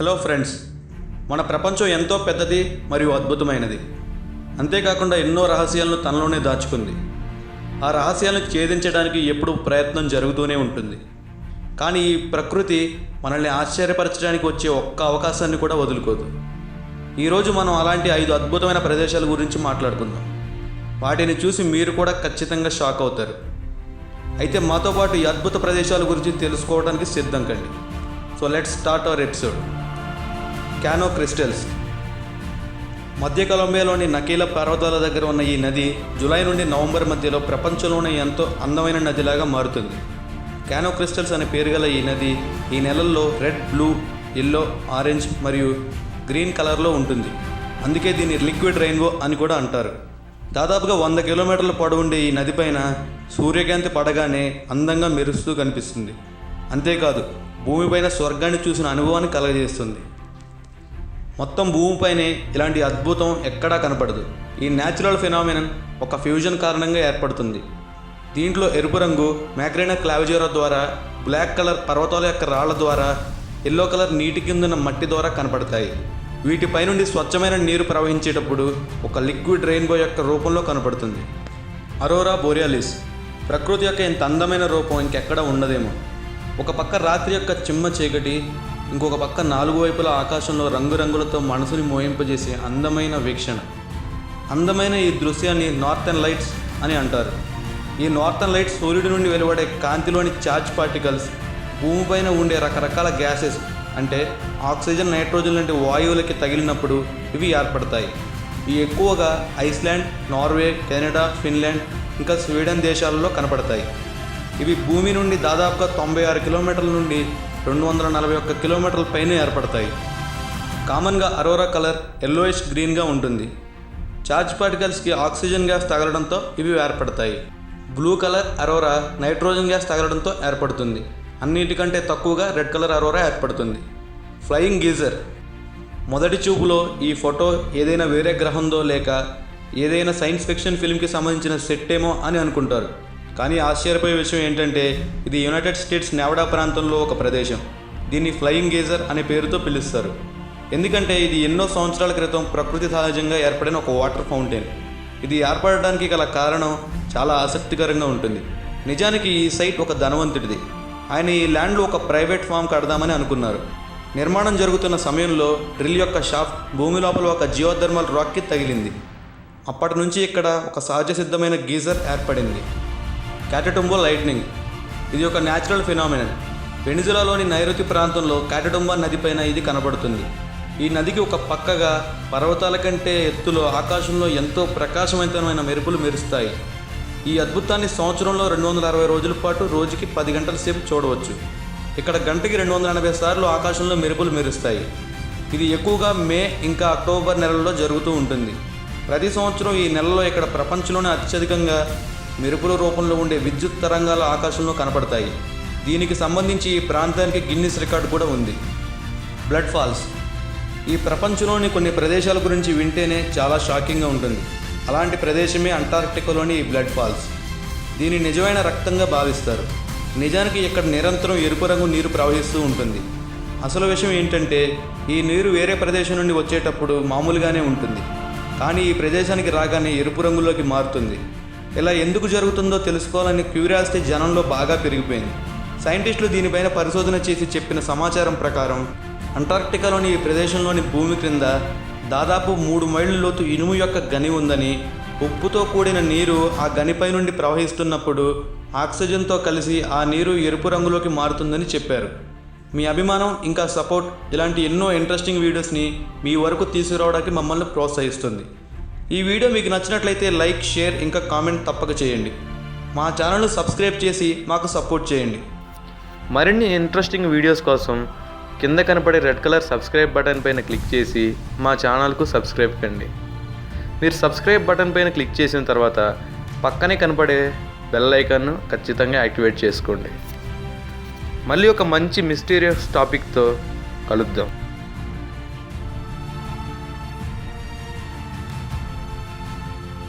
Hello friends మన ప్రపంచం ఎంతో పెద్దది మరియు అద్భుతమైనది. అంతేకాకుండా ఎన్నో రహస్యాలను తనలోనే దాచుకుంది. ఆ రహస్యాలను ఛేదించడానికి ఎప్పుడు ప్రయత్నం జరుగుతూనే ఉంటుంది. కానీ ఈ ప్రకృతి మనల్ని ఆశ్చర్యపరచడానికి వచ్చే ఒక్క అవకాశాన్ని కూడా వదులుకోదు. ఈరోజు మనం అలాంటి ఐదు అద్భుతమైన ప్రదేశాల గురించి మాట్లాడుకుందాం. వాటిని చూసి మీరు కూడా ఖచ్చితంగా షాక్ అవుతారు. అయితే మాతో పాటు ఈ అద్భుత ప్రదేశాల గురించి తెలుసుకోవడానికి సిద్ధం కండి. So let's start our episode Cano Cristales. మధ్య కొలంబియాలోని నకీల పర్వతాల దగ్గర ఉన్న ఈ నది జూలై నుండి నవంబర్ మధ్యలో ప్రపంచంలోనే ఎంతో అందమైన నదిలాగా మారుతుంది. క్యానో క్రిస్టల్స్ అనే పేరు గల ఈ నది ఈ నెలల్లో రెడ్ బ్లూ ఎల్లో ఆరెంజ్ మరియు గ్రీన్ కలర్లో ఉంటుంది. అందుకే దీన్ని లిక్విడ్ రెయిన్బో అని కూడా అంటారు. దాదాపుగా వంద కిలోమీటర్ల పొడవుండే ఈ నదిపైన సూర్యకాంతి పడగానే అందంగా మెరుస్తూ కనిపిస్తుంది. అంతేకాదు భూమిపైన స్వర్గాన్ని చూసిన అనుభవాన్ని కలగజేస్తుంది. మొత్తం భూమిపైనే ఇలాంటి అద్భుతం ఎక్కడా కనపడదు. ఈ న్యాచురల్ ఫినామినన్ ఒక ఫ్యూజన్ కారణంగా ఏర్పడుతుంది. దీంట్లో ఎరుపు రంగు మ్యాగ్రైనా క్లావిజోరా ద్వారా బ్లాక్ కలర్ పర్వతాల యొక్క రాళ్ళ ద్వారా ఎల్లో కలర్ నీటి కిందున మట్టి ద్వారా కనపడతాయి. వీటిపై నుండి స్వచ్ఛమైన నీరు ప్రవహించేటప్పుడు ఒక లిక్విడ్ రెయిన్బో యొక్క రూపంలో కనపడుతుంది. Aurora borealis. ప్రకృతి యొక్క ఇంత అందమైన రూపం ఇంకెక్కడ ఉండదేమో. ఒక పక్క రాత్రి యొక్క చిమ్మ చీకటి ఇంకొక పక్క నాలుగు వైపుల ఆకాశంలో రంగురంగులతో మనసుని మోయింపజేసే అందమైన వీక్షణ. అందమైన ఈ దృశ్యాన్ని నార్థన్ లైట్స్ అని అంటారు. ఈ నార్థన్ లైట్స్ సూర్యుడి నుండి వెలువడే కాంతిలోని ఛార్జ్ పార్టికల్స్ భూమిపైన ఉండే రకరకాల గ్యాసెస్ అంటే ఆక్సిజన్ నైట్రోజన్ లాంటి వాయువులకి తగిలినప్పుడు ఇవి ఏర్పడతాయి. ఇవి ఎక్కువగా ఐస్లాండ్ నార్వే కెనడా ఫిన్లాండ్ ఇంకా స్వీడన్ దేశాలలో కనపడతాయి. ఇవి భూమి నుండి దాదాపుగా తొంభై ఆరు కిలోమీటర్ల నుండి రెండు వందల నలభై ఒక్క కిలోమీటర్ల పైన ఏర్పడతాయి. కామన్గా అరోరా కలర్ ఎల్లోయిష్ గ్రీన్గా ఉంటుంది. చార్జ్ పార్టికల్స్కి ఆక్సిజన్ గ్యాస్ తగలడంతో ఇవి ఏర్పడతాయి. Blue colour aurora nitrogen gas తగలడంతో ఏర్పడుతుంది. అన్నిటికంటే తక్కువగా రెడ్ కలర్ అరోరా ఏర్పడుతుంది. Flying geyser. మొదటి చూపులో ఈ ఫోటో ఏదైనా వేరే గ్రహందో లేక ఏదైనా సైన్స్ ఫిక్షన్ ఫిల్మ్కి సంబంధించిన సెట్ ఏమో అని అనుకుంటారు. కానీ ఆశ్చర్యపోయే విషయం ఏంటంటే ఇది యునైటెడ్ స్టేట్స్ నెవడా ప్రాంతంలో ఒక ప్రదేశం. దీన్ని ఫ్లయింగ్ గేజర్ అనే పేరుతో పిలుస్తారు. ఎందుకంటే ఇది ఎన్నో సంవత్సరాల క్రితం ప్రకృతి సహజంగా ఏర్పడిన ఒక వాటర్ ఫౌంటైన్. ఇది ఏర్పడడానికి గల కారణం చాలా ఆసక్తికరంగా ఉంటుంది. నిజానికి ఈ సైట్ ఒక ధనవంతుడిది. ఆయన ఈ ల్యాండ్లో ఒక ప్రైవేట్ ఫామ్ కడదామని అనుకున్నారు. నిర్మాణం జరుగుతున్న సమయంలో డ్రిల్ యొక్క షాఫ్ట్ భూమి లోపల ఒక జియోథర్మల్ రాక్కి తగిలింది. అప్పటి నుంచి ఇక్కడ ఒక సహజ సిద్ధమైన గీజర్ ఏర్పడింది. Catatumbo lightning. ఇది ఒక న్యాచురల్ ఫినామినన్. వెనిజులాలోని నైరుతి ప్రాంతంలో క్యాటటుంబా నదిపైన ఇది కనబడుతుంది. ఈ నదికి ఒక పక్కగా పర్వతాల కంటే ఎత్తులో ఆకాశంలో ఎంతో ప్రకాశవంతమైన మెరుపులు మెరుస్తాయి. ఈ అద్భుతాన్ని సంవత్సరంలో రెండు వందల అరవై రోజుల పాటు రోజుకి పది గంటల సేపు చూడవచ్చు. ఇక్కడ గంటకి రెండు వందల ఎనభై సార్లు ఆకాశంలో మెరుపులు మెరుస్తాయి. ఇది ఎక్కువగా మే ఇంకా అక్టోబర్ నెలల్లో జరుగుతూ ఉంటుంది. ప్రతి సంవత్సరం ఈ నెలలో ఇక్కడ ప్రపంచంలోనే అత్యధికంగా మెరుపుల రూపంలో ఉండే విద్యుత్ తరంగాల ఆకాశంలో కనపడతాయి. దీనికి సంబంధించి ఈ ప్రాంతానికి గిన్నిస్ రికార్డు కూడా ఉంది. Blood falls. ఈ ప్రపంచంలోని కొన్ని ప్రదేశాల గురించి వింటేనే చాలా షాకింగ్గా ఉంటుంది. అలాంటి ప్రదేశమే అంటార్క్టికాలోని ఈ బ్లడ్ ఫాల్స్. దీన్ని నిజమైన రక్తంగా భావిస్తారు. నిజానికి ఇక్కడ నిరంతరం ఎరుపు రంగు నీరు ప్రవహిస్తూ ఉంటుంది. అసలు విషయం ఏంటంటే ఈ నీరు వేరే ప్రదేశం నుండి వచ్చేటప్పుడు మామూలుగానే ఉంటుంది. కానీ ఈ ప్రదేశానికి రాగానే ఎరుపు రంగులోకి మారుతుంది. ఇలా ఎందుకు జరుగుతుందో తెలుసుకోవాలని క్యూరియాసిటీ జనంలో బాగా పెరిగిపోయింది. సైంటిస్టులు దీనిపైన పరిశోధన చేసి చెప్పిన సమాచారం ప్రకారం అంటార్క్టికాలోని ఈ ప్రదేశంలోని భూమి క్రింద దాదాపు మూడు మైళ్ళ లోతు ఇనుము యొక్క గని ఉందని ఉప్పుతో కూడిన నీరు ఆ గనిపై నుండి ప్రవహిస్తున్నప్పుడు ఆక్సిజన్తో కలిసి ఆ నీరు ఎరుపు రంగులోకి మారుతుందని చెప్పారు. మీ అభిమానం ఇంకా సపోర్ట్ ఇలాంటి ఎన్నో ఇంట్రెస్టింగ్ వీడియోస్ని మీ వరకు తీసుకురావడానికి మమ్మల్ని ప్రోత్సహిస్తుంది. ఈ వీడియో మీకు నచ్చినట్లయితే లైక్ షేర్ ఇంకా కామెంట్ తప్పక చేయండి. మా ఛానల్ను సబ్స్క్రైబ్ చేసి మాకు సపోర్ట్ చేయండి. మరిన్ని ఇంట్రెస్టింగ్ వీడియోస్ కోసం కింద కనపడే రెడ్ కలర్ సబ్స్క్రైబ్ బటన్ పైన క్లిక్ చేసి మా ఛానల్కు సబ్స్క్రైబ్ కండి. మీరు సబ్స్క్రైబ్ బటన్ పైన క్లిక్ చేసిన తర్వాత పక్కనే కనపడే బెల్ ఐకాన్ను ఖచ్చితంగా యాక్టివేట్ చేసుకోండి. మళ్ళీ ఒక మంచి మిస్టీరియస్ టాపిక్తో కలుద్దాం.